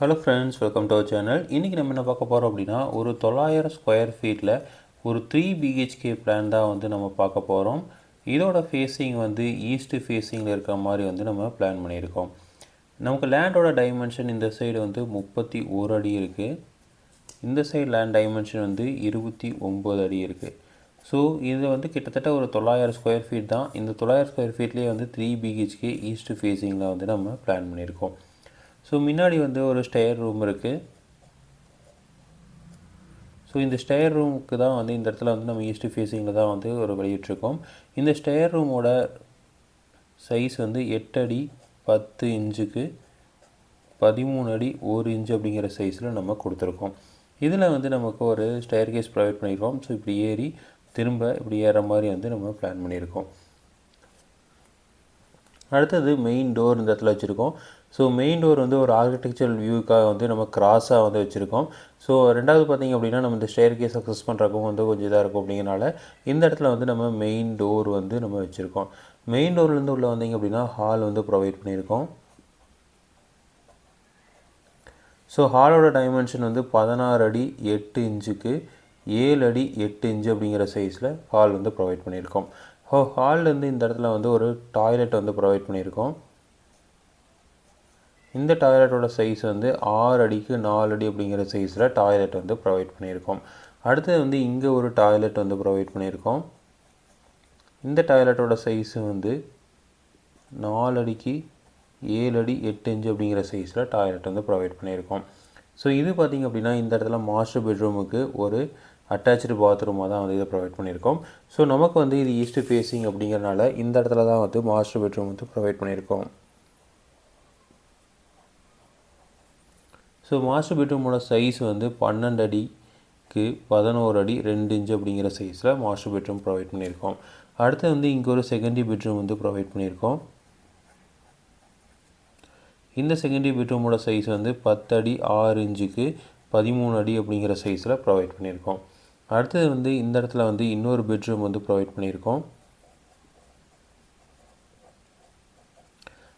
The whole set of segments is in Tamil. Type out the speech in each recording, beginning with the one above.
Hello friends welcome to our channel இன்றைக்கி நம்ம என்ன பார்க்க போகிறோம் அப்படின்னா ஒரு தொள்ளாயிரம் ஸ்கொயர் ஃபீட்டில் ஒரு த்ரீ பிஹெச்கே பிளான் தான் வந்து நம்ம பார்க்க போகிறோம் இதோட ஃபேஸிங் வந்து ஈஸ்ட்டு ஃபேஸிங்கில் இருக்கிற மாதிரி வந்து நம்ம பிளான் பண்ணியிருக்கோம். நமக்கு லேண்டோட டைமென்ஷன் இந்த சைடு வந்து முப்பத்தி ஒரு அடி இருக்குது இந்த சைடு லேண்ட் டைமென்ஷன் வந்து இருபத்தி ஒம்பது அடி இருக்குது ஸோ இது வந்து கிட்டத்தட்ட ஒரு தொள்ளாயிரம் ஸ்கொயர் ஃபீட் தான். இந்த தொள்ளாயிரம் ஸ்கொயர் ஃபீட்லேயே வந்து த்ரீ பிஹெச்கே ஈஸ்ட் ஃபேஸிங்கில் வந்து நம்ம பிளான் பண்ணியிருக்கோம். ஸோ முன்னாடி வந்து ஒரு ஸ்டேர் ரூம் இருக்குது ஸோ இந்த ஸ்டேர் ரூமுக்கு தான் வந்து இந்த இடத்துல வந்து நம்ம ஈஸ்ட் ஃபேஸிங்கில் தான் வந்து ஒரு வெளியிட்ருக்கோம் இந்த ஸ்டேர் ரூமோட சைஸ் வந்து எட்டு அடி பத்து இன்ச்சுக்கு பதிமூணு அடி ஒரு இன்ச்சு அப்படிங்கிற சைஸில் நம்ம கொடுத்துருக்கோம். இதில் வந்து நமக்கு ஒரு ஸ்டேர் கேஸ் ப்ரொவைட் பண்ணியிருக்கோம் ஸோ இப்படி ஏறி திரும்ப இப்படி ஏற மாதிரி வந்து நம்ம பிளான் பண்ணியிருக்கோம். அடுத்தது மெயின் டோர் இந்த இடத்துல வச்சுருக்கோம். ஸோ மெயின் டோர் வந்து ஒரு ஆர்கிடெக்சரல் வியூக்காக வந்து நம்ம கிராஸாக வந்து வச்சுருக்கோம். ஸோ ரெண்டாவது பார்த்திங்க அப்படின்னா நம்ம இந்த ஸ்டேர் கேஸ் அக்சஸ் பண்ணுறக்கும் வந்து கொஞ்சம் இதாக இருக்கும் அப்படிங்கிறனால இந்த இடத்துல வந்து நம்ம மெயின் டோர் வந்து நம்ம வச்சுருக்கோம். மெயின் டோர்லேருந்து உள்ளே வந்தீங்க அப்படின்னா ஹால் வந்து ப்ரொவைட் பண்ணியிருக்கோம். ஸோ ஹாலோட டைமென்ஷன் வந்து பதினாறு அடி எட்டு இன்ச்சுக்கு ஏழு அடி எட்டு இன்ச்சு அப்படிங்கிற சைஸில் ஹால் வந்து ப்ரொவைட் பண்ணியிருக்கோம். ஹோ ஹால்லேருந்து இந்த இடத்துல வந்து ஒரு டாய்லெட் வந்து ப்ரொவைட் பண்ணியிருக்கோம். இந்த டாய்லெட்டோட சைஸ் வந்து ஆறு அடிக்கு நாலு அடி அப்படிங்கிற சைஸில் டாய்லெட் வந்து ப்ரொவைட் பண்ணியிருக்கோம். அடுத்தது வந்து இங்கே ஒரு டாய்லெட் வந்து ப்ரொவைட் பண்ணியிருக்கோம். இந்த டாய்லெட்டோட சைஸு வந்து நாலு அடிக்கு ஏழு அடி எட்டு இன்ச்சு அப்படிங்கிற சைஸில் டாய்லெட் வந்து ப்ரொவைட் பண்ணியிருக்கோம். ஸோ இது பார்த்திங்க அப்படின்னா இந்த இடத்துல மாஸ்டர் பெட்ரூமுக்கு ஒரு அட்டாச்சு பாத்ரூமாக தான் வந்து இதை ப்ரொவைட் பண்ணியிருக்கோம். ஸோ நமக்கு வந்து இது ஈஸ்ட் ஃபேஸிங் அப்படிங்கிறனால இந்த இடத்துல தான் வந்து மாஸ்டர் பெட்ரூம் வந்து ப்ரொவைட் பண்ணியிருக்கோம். ஸோ மாஸ்டர் பெட்ரூமோட சைஸ் வந்து பன்னெண்டு அடிக்கு பதினோரு அடி ரெண்டு இன்ச்சு அப்படிங்கிற சைஸில் மாஸ்டர் பெட்ரூம் ப்ரொவைட் பண்ணியிருக்கோம். அடுத்து வந்து இங்கே ஒரு செகண்டரி பெட்ரூம் வந்து ப்ரொவைட் பண்ணியிருக்கோம். இந்த செகண்டரி பெட்ரூமோட சைஸ் வந்து பத்து அடி ஆறு இன்ச்சுக்கு பதிமூணு அடி அப்படிங்கிற சைஸில் ப்ரொவைட் பண்ணியிருக்கோம். அடுத்தது வந்து இந்த இடத்துல வந்து இன்னொரு பெட்ரூம் வந்து ப்ரொவைட் பண்ணியிருக்கோம்.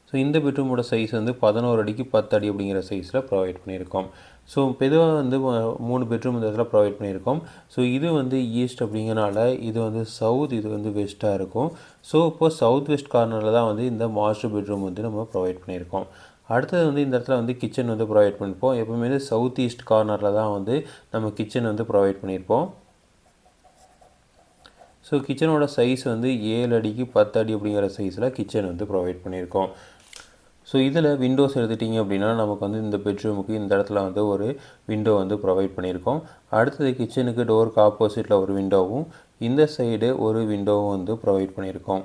ஸோ இந்த பெட்ரூமோட சைஸ் வந்து பதினோரு அடிக்கு பத்து அடி அப்படிங்கிற சைஸில் ப்ரொவைட் பண்ணியிருக்கோம். ஸோ பெதுவாக வந்து மூணு பெட்ரூம் இந்த இடத்துல ப்ரொவைட் பண்ணியிருக்கோம். ஸோ இது வந்து ஈஸ்ட் அப்படிங்கிறனால இது வந்து சவுத் இது வந்து வெஸ்ட்டாக இருக்கும். ஸோ இப்போது சவுத் வெஸ்ட் கார்னரில் தான் வந்து இந்த மாஸ்டர் பெட்ரூம் வந்து நம்ம ப்ரொவைட் பண்ணியிருக்கோம். அடுத்தது வந்து இந்த இடத்துல வந்து கிச்சன் வந்து ப்ரொவைட் பண்ணியிருப்போம். எப்போவுமே வந்து சவுத் ஈஸ்ட் கார்னரில் தான் வந்து நம்ம கிச்சன் வந்து ப்ரொவைட் பண்ணியிருப்போம். ஸோ கிச்சனோட சைஸ் வந்து ஏழு அடிக்கு பத்து அடி அப்படிங்கிற சைஸில் கிச்சன் வந்து ப்ரொவைட் பண்ணியிருக்கோம். ஸோ இதில் விண்டோஸ் எடுத்துட்டிங்க அப்படின்னா நமக்கு வந்து இந்த பெட்ரூமுக்கு இந்த இடத்துல வந்து ஒரு விண்டோ வந்து ப்ரொவைட் பண்ணியிருக்கோம். அடுத்தது கிச்சனுக்கு டோருக்கு ஆப்போசிட்டில் ஒரு விண்டோவும் இந்த சைடு ஒரு விண்டோவும் வந்து ப்ரொவைட் பண்ணியிருக்கோம்.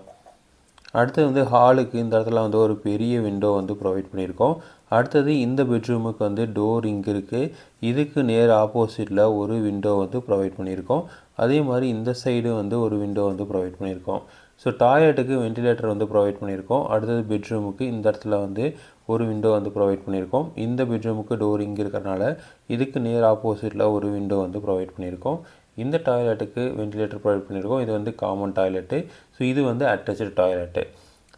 அடுத்தது வந்து ஹாலுக்கு இந்த இடத்துல வந்து ஒரு பெரிய விண்டோ வந்து ப்ரொவைட் பண்ணியிருக்கோம். அடுத்தது இந்த பெட்ரூமுக்கு வந்து டோர் இங்கே இருக்குது இதுக்கு நேர் ஆப்போசிட்டில் ஒரு விண்டோ வந்து ப்ரொவைட் பண்ணியிருக்கோம். அதே மாதிரி இந்த சைடு வந்து ஒரு விண்டோ வந்து ப்ரொவைட் பண்ணியிருக்கோம். ஸோ டாய்லெட்டுக்கு வென்டிலேட்டர் வந்து ப்ரொவைட் பண்ணியிருக்கோம். அடுத்தது பெட்ரூமுக்கு இந்த இடத்துல வந்து ஒரு விண்டோ வந்து ப்ரொவைட் பண்ணியிருக்கோம். இந்த பெட்ரூமுக்கு டோர் இங்கே இருக்கிறனால இதுக்கு நேர் ஆப்போசிட்டில் ஒரு விண்டோ வந்து ப்ரொவைட் பண்ணியிருக்கோம். இந்த டாய்லெட்டுக்கு வென்டிலேட்டர் ப்ரொவைட் பண்ணியிருக்கோம். இது வந்து காமன் டாய்லெட்டு ஸோ இது வந்து அட்டாச்சு டாய்லெட்டு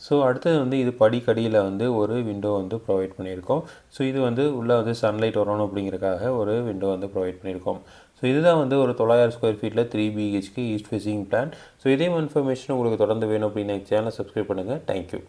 ஸோ அடுத்தது வந்து இது படிக்கடியில் வந்து ஒரு விண்டோ வந்து ப்ரொவைட் பண்ணியிருக்கோம். ஸோ இது வந்து உள்ளே வந்து சன்லைட் வரணும் அப்படிங்கிறக்காக ஒரு விண்டோ வந்து ப்ரொவைட் பண்ணியிருக்கோம். ஸோ இதுதான் வந்து ஒரு தொள்ளாயிரம் ஸ்கொயர் ஃபீட்டில் three BHK east facing plan so இதே இன்ஃபர்மேஷன் உங்களுக்கு தொடர்ந்து வேணும் அப்படின்னு சேனலை சப்ஸ்கிரைப் பண்ணுங்கள் தேங்க்யூ